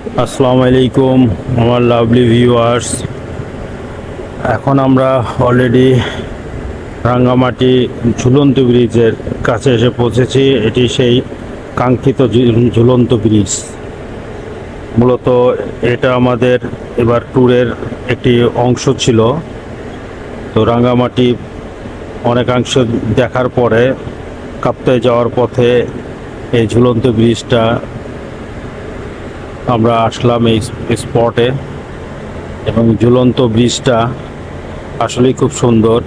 আসসালামু আলাইকুম, আমার লাভলি ভিউয়ার্স এখন আমরা অলরেডি রাঙ্গামাটি ঝুলন্ত ব্রিজের কাছে এসে পৌঁছেছি। এটি সেই কাঙ্ক্ষিত ঝুলন্ত ব্রিজ। মূলত এটা আমাদের এবার ট্যুরের একটি অংশ ছিল। তো রাঙ্গামাটি অনেকাংশ দেখার পরে কাপ্তায় যাওয়ার পথে এই ঝুলন্ত ব্রিজটা আমরা আসলাম এই স্পটে এবং ঝুলন্ত ব্রিজটা আসলেই খুব সুন্দর।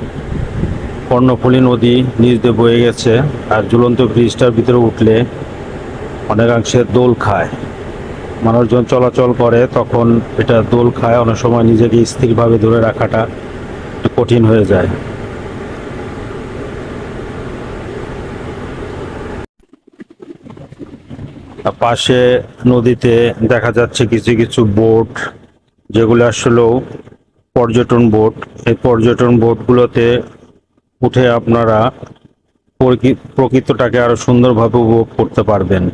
কর্ণফুলী নদী নিচ দিয়ে বয়ে গেছে আর ঝুলন্ত ব্রিজটার ভিতরে উঠলে অনেকাংশে দোল খায়। মানুষজন চলাচল করে, তখন এটা দোল খায়। অনেক সময় নিজেকে স্থিরভাবে ধরে রাখাটা কঠিন হয়ে যায়। পাশে নদীতে দেখা যাচ্ছে কিছু কিছু বোট, যেগুলো আসলেও পর্যটন বোট। এই পর্যটন বোটগুলোতে উঠে আপনারা প্রকৃ- প্রকৃতটাকে আরও সুন্দরভাবে উপভোগ করতে পারবেন।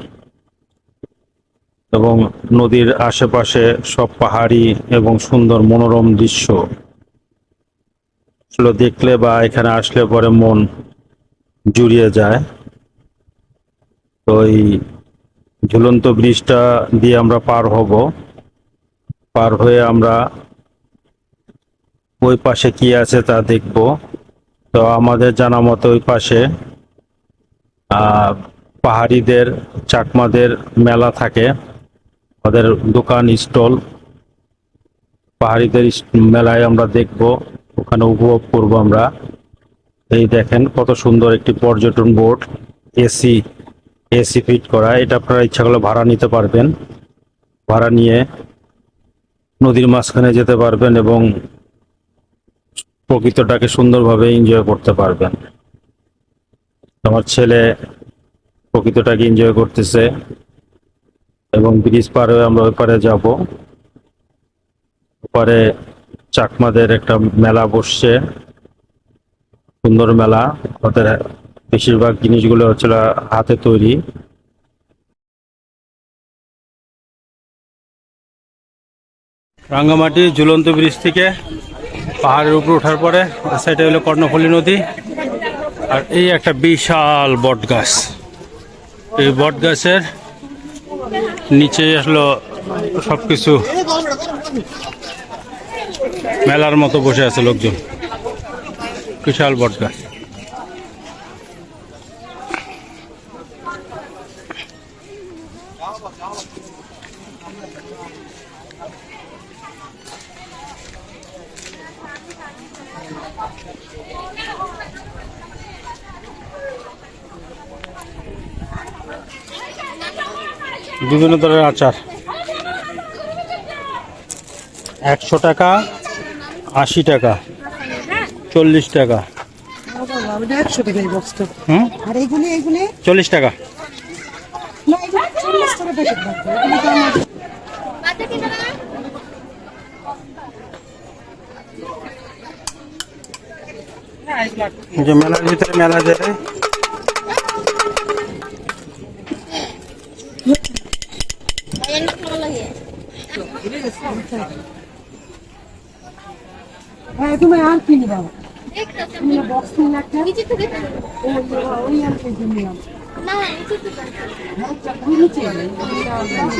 এবং নদীর আশেপাশে সব পাহাড়ি এবং সুন্দর মনোরম দৃশ্য। এগুলো দেখলে বা এখানে আসলে পরে মন জুড়িয়ে যায়। তো এই ঝুলন্ত ব্রিজটা দিয়ে আমরা পার হব। পার হয়ে আমরা ওই পাশে কি আছে তা দেখব। তো আমাদের জানা মতো ওই পাশে পাহাড়িদের, চাকমাদের মেলা থাকে। ওদের দোকান, স্টল। পাহাড়িদের মেলায় আমরা দেখব। ওখানে উপভোগ করব আমরা। এই দেখেন কত সুন্দর একটি পর্যটন বোর্ড এসি। এসি ফিট করা, এটা আপনারা ইচ্ছা করলে ভাড়া নিতে পারবেন। ভাড়া নিয়ে নদীর মাঝখানে যেতে পারবেন এবং প্রকৃতটাকে সুন্দরভাবে এনজয় করতে পারবেন। আমার ছেলে প্রকৃতটাকে এনজয় করতেছে এবং ব্রিজ পার হয়ে আমরা ওই পারে যাব। ওপারে চাকমাদের একটা মেলা বসছে। সুন্দর মেলা ওদের বেশিরভাগ জিনিসগুলো হচ্ছিল হাতে তৈরি। রাঙ্গামাটি ঝুলন্ত ব্রিজ থেকে পাহাড়ের উপরে ওঠার পরে সাইডে হলো কর্ণফুলী নদী। আর এই একটা বিশাল বট গাছ এই বট গাছের নিচে আসলো সবকিছু। মেলার মতো বসে আছে লোকজন। বিশাল বট গাছ বিভিন্ন ধরনের আচার। একশো টাকা আশি টাকা চল্লিশ টাকা। চল্লিশ টাকা। না এগুলো চল্লিশ টাকা প্যাকেট থাকবে এগুলি তো আমার যে মেলার ভিতরে মেলা যায় হ্যাঁ তুমি আর কিনি বাবা তুমি বক্স নিয়ে একটা ওই ওই আর কি নিলাম ওই নিচে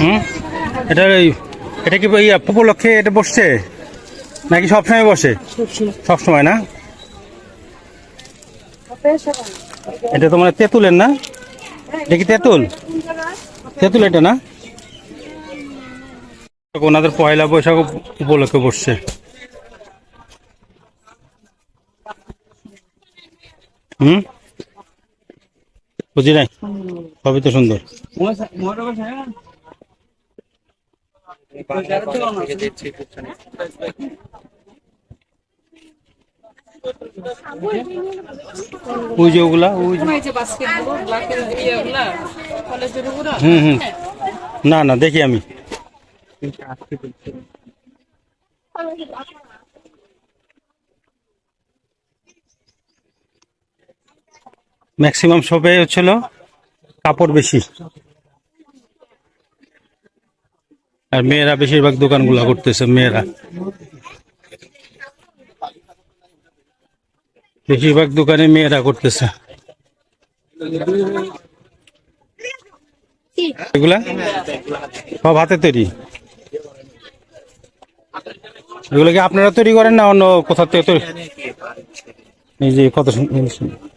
হুম? এটা এটা কি এই উপলক্ষে এটা বসছে? নাকি সবসময় বসে? সব সময় না? এটা তো মানে তেঁতুলের না? এটা কি তেঁতুল? তেঁতুল এটা না? ওনাদের পয়লা বৈশাখ উপলক্ষে বসছে। হুম? বুঝি নাই? সবই তো সুন্দর। ওই যে ওগুলা, ওই হুম হুম। না না, দেখি আমি। ম্যাক্সিমাম সবে হচ্ছিল কাপড় বেশি। আর মেয়েরা বেশিরভাগ দোকানগুলো করতেছে, মেয়েরা। বেশিরভাগ দোকানে মেয়েরা করতেছে। এগুলা? সব হাতে তৈরি। এগুলো কি আপনারা তৈরি করেন না অন্য কোথাও থেকে তৈরি? এই যে কত সুন্দর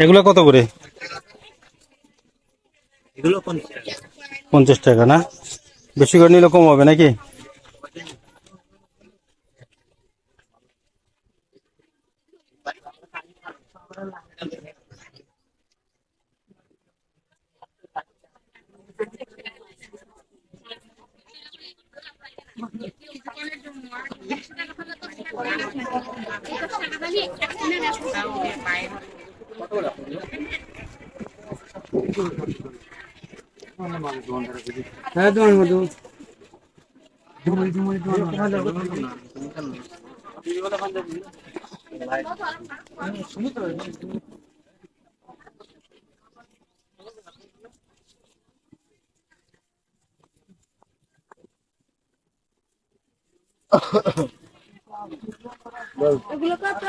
এগুলো কত করে? পঞ্চাশ টাকা। না? বেশি করে নিলে কম হবে নাকি? হ্যাঁ দোয়ান মধু জুমুই জুমুই দোয়ান এগুলো কত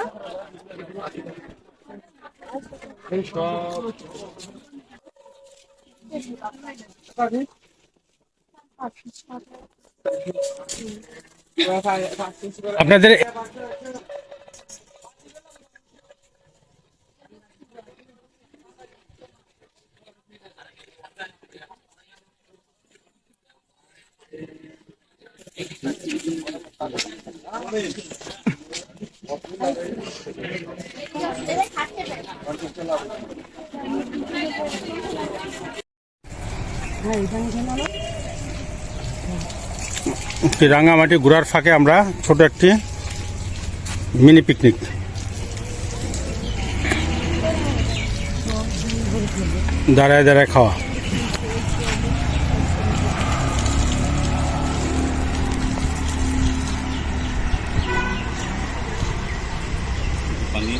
আপনাদের একটি রাঙামাটি ঘোরার ফাঁকে আমরা ছোট একটি মিনি পিকনিক। দাঁড়ায় দাঁড়ায় খাওয়া। পানি।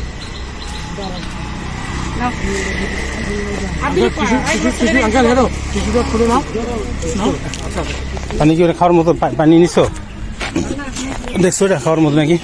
কি ওটা খাওয়ার মতো পানি নিছো? দেখছ এটা খাওয়ার মতো নাকি?